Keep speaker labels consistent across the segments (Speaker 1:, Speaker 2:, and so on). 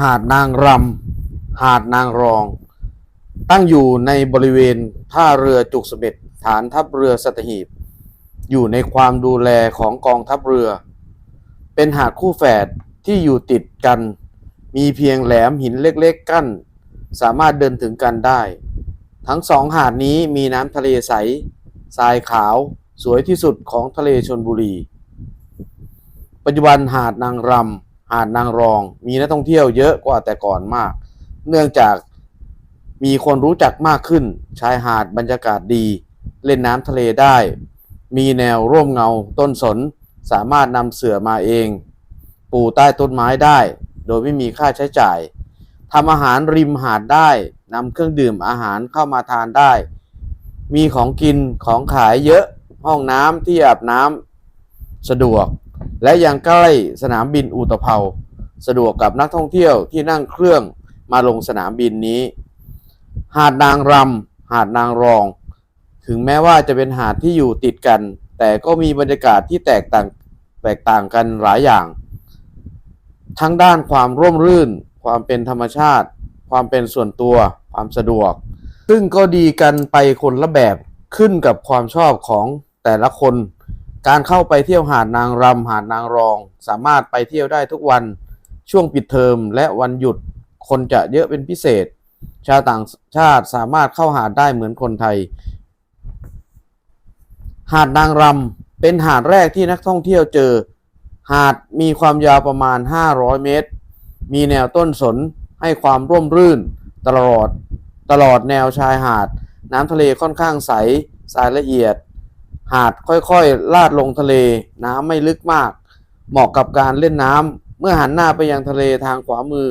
Speaker 1: หาดนางรำ หาดนางรอง ตั้งอยู่ในบริเวณท่าเรือจุกเสม็ดฐานทัพเรือสัตหีบ อยู่ในความดูแลของกองทัพเรือ เป็นหาดคู่แฝดที่อยู่ติดกัน มีเพียงแหลมหินเล็กๆกั้น สามารถเดินถึงกันได้ ทั้งสองหาดนี้มีน้ำทะเลใส ทรายขาว สวยที่สุดของทะเลชนบุรี ปัจจุบันหาดนางรำ หาดนางรอง มีนักท่องเที่ยวเยอะกว่าแต่ก่อนมาก เนื่องจากมีคนรู้จักมากขึ้น ชายหาดบรรยากาศดี เล่นน้ำทะเลได้ มีแนวร่มเงาต้นสน สามารถนำเสื่อมาเอง ปูใต้ต้นไม้ได้ โดยไม่มีค่าใช้จ่ายทำอาหารริมหาดได้นำเครื่องดื่มอาหารเข้ามาทานได้ มีของกินของขายเยอะห้องน้ำที่อาบน้ำสะดวก และยังใกล้สนามบินอุตภเปาสะดวกกับนักท่องเที่ยวที่นั่งเครื่องมาลงสนามบินนี้ หาดนางรำหาดนางรอง ถึงแม้ว่าจะเป็นหาดที่อยู่ติดกัน แต่ก็มีบรรยากาศที่แตกต่างแตกต่างกันหลายอย่าง ทั้งด้านความร่มรื่น ความเป็นธรรมชาติ ความเป็นส่วนตัว ความสะดวก ซึ่งก็ดีกันไปคนละแบบขึ้นกับความชอบของแต่ละคน การเข้าไปเที่ยวหาดนางรำหาดนางรอง สามารถไปเที่ยวได้ทุกวันช่วงปิดเทอมและวันหยุดคนจะเยอะเป็นพิเศษ ชาวต่างชาติสามารถเข้าหาดได้เหมือนคนไทย หาดนางรำเป็นหาดแรกที่นักท่องเที่ยวเจอ หาดมีความยาวประมาณ 500 เมตร มีแนวต้นสนให้ความร่มรื่น ตลอดตลอดแนวชายหาด น้ำทะเลค่อนข้างใสทรายละเอียด หาดค่อยๆ ลาดลงทะเล น้ำไม่ลึกมาก เหมาะกับการเล่นน้ำ เมื่อหันหน้าไปยังทะเลทางขวามือ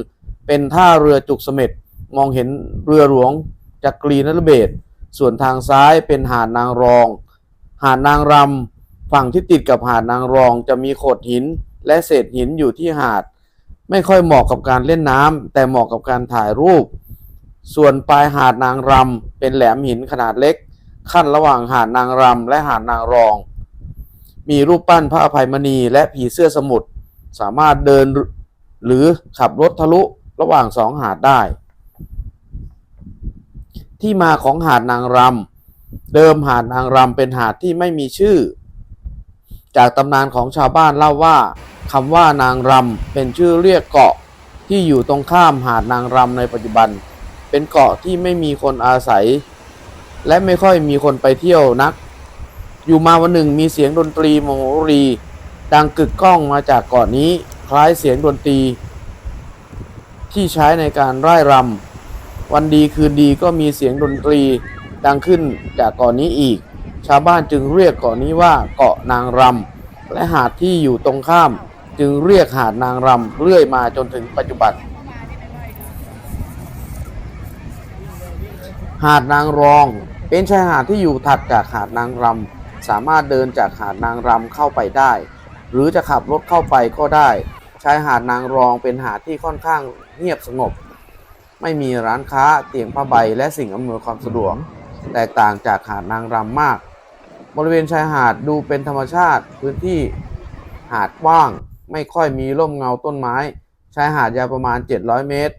Speaker 1: เป็นท่าเรือจุกเสม็ด มองเห็นเรือหลวงจากกรีนรเบศส่วนทางซ้ายเป็นหาดนางรอง หาดนางรำ ฝั่งที่ติดกับหาดนางรองจะมีโขดหินและเศษหินอยู่ที่หาด ไม่ค่อยเหมาะกับการเล่นน้ำ แต่เหมาะกับการถ่ายรูป ส่วนปลายหาดนางรำเป็นแหลมหินขนาดเล็ก ขั้นระหว่างหาดนางรำและหาดนางรอง มีรูปปั้นพระอภัยมณีและผีเสื้อสมุทรสามารถเดินหรือขับรถทะลุระหว่างสองหาดได้ ที่มาของหาดนางรำเดิมหาดนางรำเป็นหาดที่ไม่มีชื่อ จากตำนานของชาวบ้านเล่าว่าคำว่านางรำเป็นชื่อเรียกเกาะที่อยู่ตรงข้ามหาดนางรำในปัจจุบัน เป็นเกาะที่ไม่มีคนอาศัย และไม่ค่อยมีคนไปเที่ยวนัก อยู่มาวันหนึ่งมีเสียงดนตรีโมโหรี ดังกึกก้องมาจากเกาะนี้คล้ายเสียงดนตรี ที่ใช้ในการร่ายรำวันดีคืนดีก็มีเสียงดนตรีดังขึ้นจากเกาะนี้อีก ชาวบ้านจึงเรียกเกาะนี้ว่าเกาะนางรำและหาดที่อยู่ตรงข้าม จึงเรียกหาดนางรำเรื่อยมาจนถึงปัจจุบันหาดนางรอง เป็นชายหาดที่อยู่ถัดจากหาดนางรำสามารถเดินจากหาดนางรำเข้าไปได้ หรือจะขับรถเข้าไปก็ได้ ชายหาดนางรองเป็นหาดที่ค่อนข้างเงียบสงบ ไม่มีร้านค้าเตียงผ้าใบและสิ่งอำนวยความสะดวก แตกต่างจากหาดนางรำมาก บริเวณชายหาดดูเป็นธรรมชาติพื้นที่หาดกว้าง ไม่ค่อยมีร่มเงาต้นไม้ ชายหาดยาวประมาณ 700 เมตร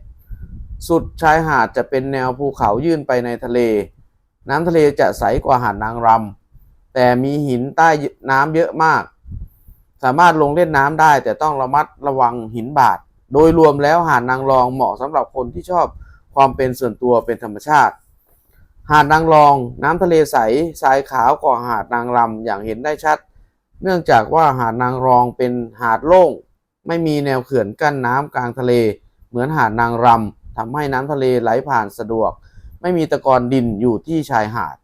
Speaker 1: สุดชายหาดจะเป็นแนวภูเขายื่นไปในทะเล น้ำทะเลจะใสกว่าหาดนางรำแต่มีหินใต้น้ำเยอะมาก สามารถลงเล่นน้ำได้ แต่ต้องระมัดระวังหินบาด โดยรวมแล้วหาดนางรองเหมาะสำหรับคนที่ชอบความเป็นส่วนตัวเป็นธรรมชาติ หาดนางรองน้ำทะเลใสทรายขาวกว่าหาดนางรำอย่างเห็นได้ชัด เนื่องจากว่าหาดนางรองเป็นหาดโล่ง ไม่มีแนวเขื่อนกั้นน้ำกลางทะเล เหมือนหาดนางรำทำให้น้ำทะเลไหลผ่านสะดวก ไม่มีตะกอนดินอยู่ที่ชายหาด